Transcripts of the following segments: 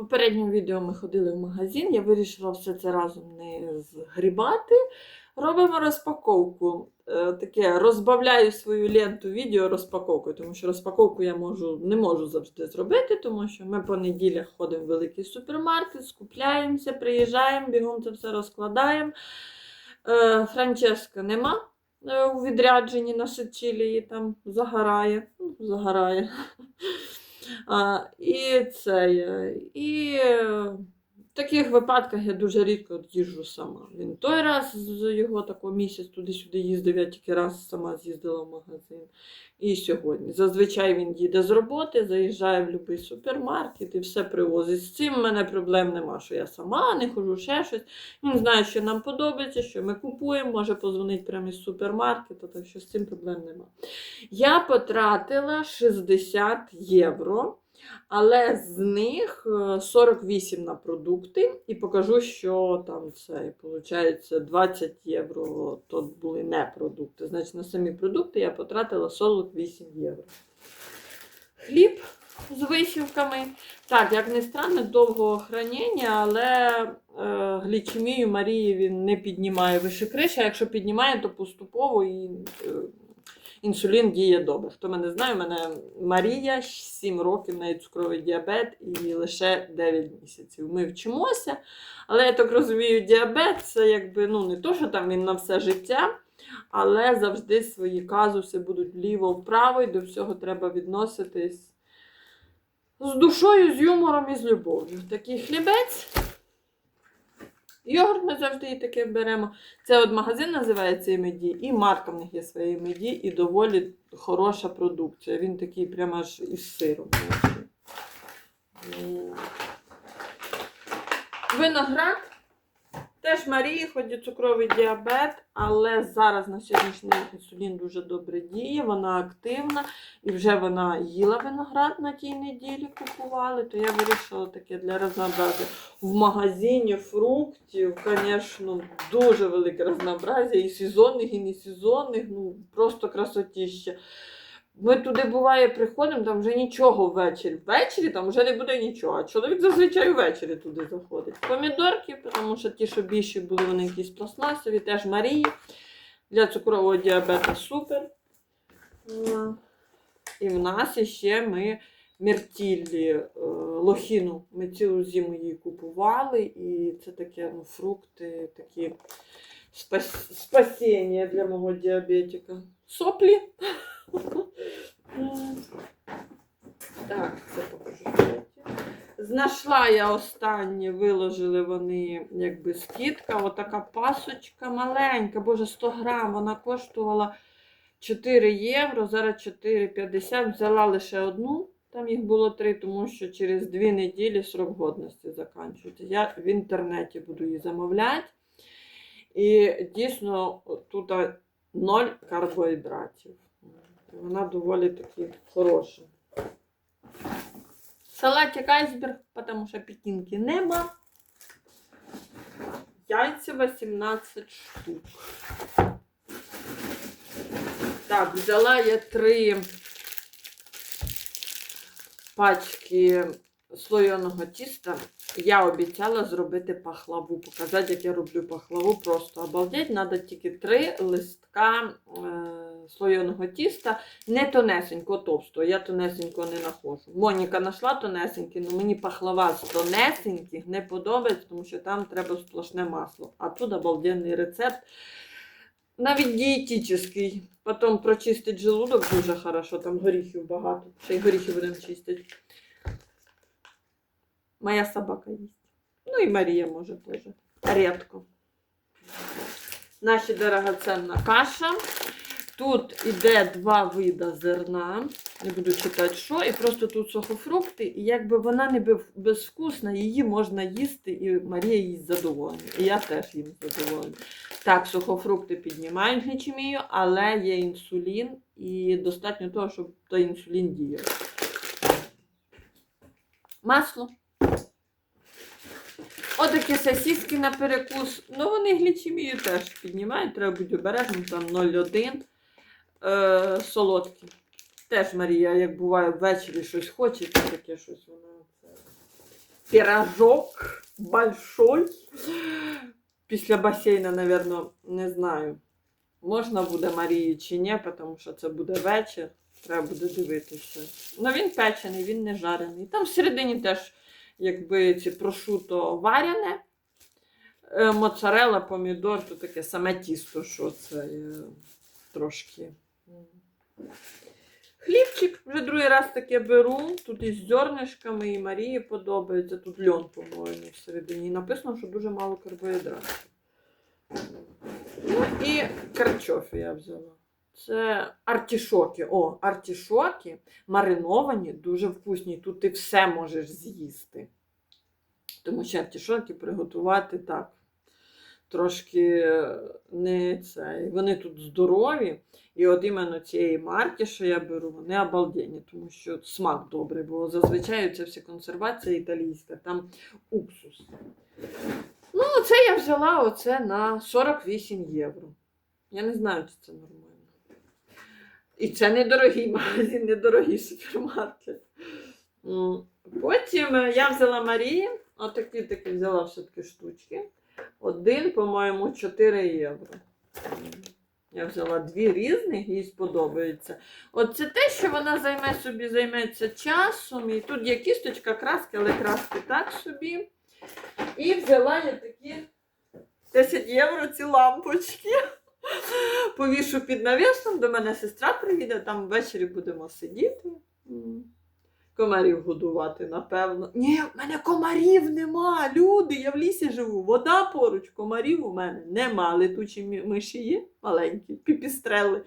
попередньому відео ми ходили в магазин, я вирішила все це разом не згрібати. Робимо розпаковку. Е, Таке розбавляю свою ленту відео розпаковкою, тому що розпаковку я можу, не можу завжди зробити, тому що ми по неділях ходимо в великий супермаркет, скупляємося, приїжджаємо, бігом це все розкладаємо. Е, Франческа нема е, у відрядженні на Сицилії, там загорає. Ну, загорає. А, і це. І таких випадках я дуже рідко їжджу сама. Він той раз з його такого місяць туди-сюди їздив, я тільки раз сама з'їздила в магазин. І сьогодні. Зазвичай він їде з роботи, заїжджає в будь-який супермаркет і все привозить. З цим в мене проблем нема, що я сама не хожу ще щось. Він знає, що нам подобається, що ми купуємо, може позвонити прямо із супермаркету, так що з цим проблем нема. Я потратила 60 євро. Але з них е, 48 на продукти, і покажу, що там це виходить 20 євро. То були не продукти. Значить, на самі продукти я потратила 48 євро. Хліб з висівками. Так, як не странно, довгого хранення, але е, глічемію Марії він не піднімає вище криші, якщо піднімає, то поступово і е, інсулін діє добре. Хто мене знає, у мене Марія 7 років, неї цукровий діабет і лише 9 місяців. Ми вчимося, але я так розумію, діабет це якби ну не то, що там він на все життя. Але завжди свої казуси будуть вліво-вправо, і до всього треба відноситись з душою, з юмором і з любов'ю. Такий хлібець. Йогурт ми завжди і таке беремо. Це от магазин називається Меді, і марка в них є своє меді, і доволі хороша продукція. Він такий прямо аж із сиром. Виноград. Теж Марії, і цукровий діабет, але зараз на сьогоднішній день інсулін дуже добре діє, вона активна і вже вона їла виноград на тій неділі, купували, то я вирішила таке для разнообразия. В магазині фруктів, звісно, дуже велике разнообразие, і сезонних, і не сезонних, ну просто красотіще. Ми туди буває приходимо, там вже нічого ввечері. Ввечері там вже не буде нічого. А чоловік зазвичай ввечері туди заходить. Помідорки, тому що ті, що більші були, вони якісь пластмасові, теж Марії. Для цукрового діабету супер. І в нас ще ми мертіллі е, лохіну. Ми цілу зиму її купували, і це таке ну, фрукти, такі спас... спасіння для мого діабетика. Соплі. Так, це покажу. Знайшла я останнє, виложили вони якби скидка. Отака пасочка маленька, боже, 100 грам. Вона коштувала 4 євро, зараз 4,50. Взяла лише одну. Там їх було три, тому що через дві неділі срок годності закінчується. Я в інтернеті буду її замовляти. І дійсно тут ноль карбогідратів. Вона доволі таки хороша. Салатик айсберг, тому що пекінки нема. Яйця 18 штук. Так, взяла я три пачки слоєного тіста. Я обіцяла зробити пахлаву, показати, як я роблю пахлаву. Просто обалдеть. Треба тільки три листка е, слоєного тіста, не тонесенько, товстого. Я тонесенько не нахожу. Моніка знайшла тонесенький, але мені пахлава з тонесеньких не подобається, тому що там треба сплошне масло. А тут обалденний рецепт. Навіть дієтичний. Потім прочистить желудок дуже хорошо, там горіхів багато. Ще й горіхи будемо чистити. Моя собака їсть. Ну і Марія може теж. Рідко. Наша дорогоценна каша. Тут іде два вида зерна. Не буду читати, що. І просто тут сухофрукти. І якби вона не безвкусна, її можна їсти, і Марія їсть задоволена. І я теж їм задоволена. Так, сухофрукти піднімають глічемію, але є інсулін, і достатньо того, щоб той інсулін діяв. Масло. Отакі сосиски на перекус. Ну, вони глічемію теж піднімають, треба бути обережним, там 0,1 е, солодкі. Теж Марія, як буває ввечері щось хочеться, таке щось вона. Це... Пірожок большой. Після басейна, напевно, не знаю. Можна буде Марії чи ні, тому що це буде вечір. Треба буде дивитися. Ну він печений, він не жарений. Там всередині теж, якби ці прошуто варене. Е, Моцарела, помідор, то таке саме тісто, що це е, трошки. Хлібчик вже другий раз таке беру. Тут із зернишками, і Марії подобається. Тут льон, по-моєму, всередині. Написано, що дуже мало карбоїдратів. Ну і карчофі я взяла. Це артішоки. О, артішоки мариновані, дуже вкусні. Тут ти все можеш з'їсти. Тому що артішоки приготувати так. Трошки не це. Вони тут здорові. І от іменно цієї марки, що я беру, вони обалденні, тому що смак добрий, бо зазвичай це вся консервація італійська, там уксус. Ну, це я взяла оце на 48 євро. Я не знаю, чи це нормально. І це недорогий магазин, недорогий супермаркет. Потім е, я взяла Марії, отакі такі взяла все-таки штучки. Один, по-моєму, 4 євро. Я взяла дві різних, їй сподобається. От це те, що вона займе собі, займеться часом. І тут є кісточка, краски, але краски так собі. І взяла я такі 10 євро ці лампочки. Повішу під навісом, до мене сестра приїде, там ввечері будемо сидіти. Комарів годувати, напевно. Ні, в мене комарів нема. Люди, я в лісі живу, вода поруч, комарів у мене нема. Летучі миші є маленькі, піпістрели.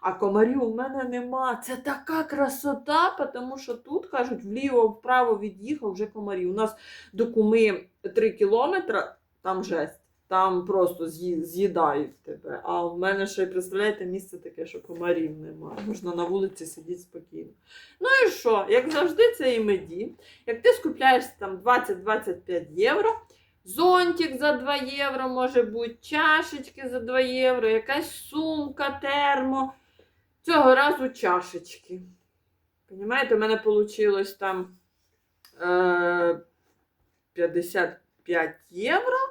А комарів у мене нема. Це така красота, тому що тут кажуть, вліво-вправо від'їхав вже комарів. У нас до куми 3 кілометри, там жесть. Там просто з'їдають тебе. А в мене ще, представляєте, місце таке, що комарів немає. Можна на вулиці сидіти спокійно. Ну і що? Як завжди, це і меді. Як ти скупляєшся там 20-25 євро, зонтик за 2 євро, може бути, чашечки за 2 євро, якась сумка, термо. Цього разу чашечки. Понімаєте, у мене вийшло там е, 55 євро.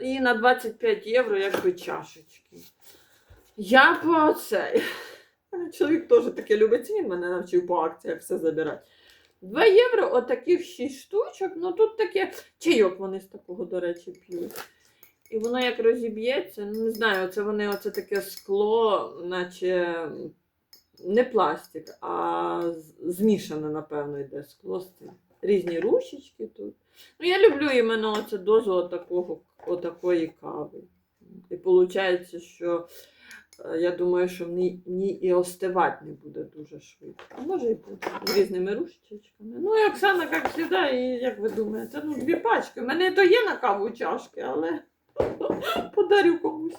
І на 25 євро якби чашечки. Я по цей. Чоловік теж таке любить, він мене навчив по акціях все забирати. 2 євро отаких 6 штучок. Ну тут таке чайок вони з такого, до речі, п'ють. І воно як розіб'ється, ну не знаю, це вони оце таке скло, наче не пластик, а змішане, напевно, йде скло. Різні рушечки тут. Ну, я люблю іменно оце дозу отакого, отакої кави. І виходить, що е, я думаю, що в ній, і остивати не буде дуже швидко. А може і буде. Різними рушечками. Ну, Оксана, як завжди, і як ви думаєте, ну дві пачки. У мене то є на каву чашки, але подарю комусь.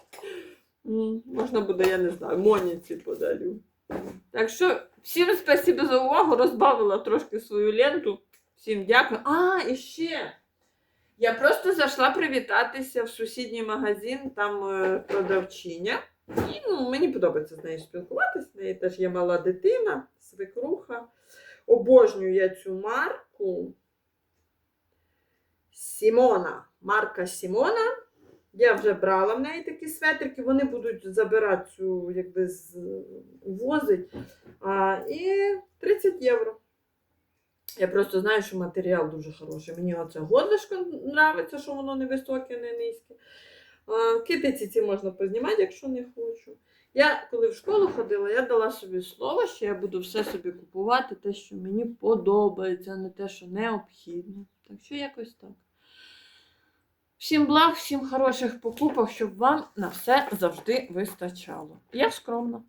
Можна буде, я не знаю, Моніці подарю. Так що всім спасибо за увагу. Розбавила трошки свою ленту. Всім дякую. А, і ще. Я просто зайшла привітатися в сусідній магазин, там е, продавчиня. І ну, мені подобається з нею спілкуватися. В неї теж є мала дитина, свекруха. Обожнюю я цю марку. Сімона. Марка Сімона. Я вже брала в неї такі светрики, вони будуть забирати цю, якби з увозить. А, і 30 євро. Я просто знаю, що матеріал дуже хороший. Мені оце горлишко подобається, що воно не високе, не низьке. Китиці ці можна познімати, якщо не хочу. Я, коли в школу ходила, я дала собі слово, що я буду все собі купувати, те, що мені подобається, а не те, що необхідно. Так що якось так. Всім благ, всім хороших покупок, щоб вам на все завжди вистачало. Я скромна.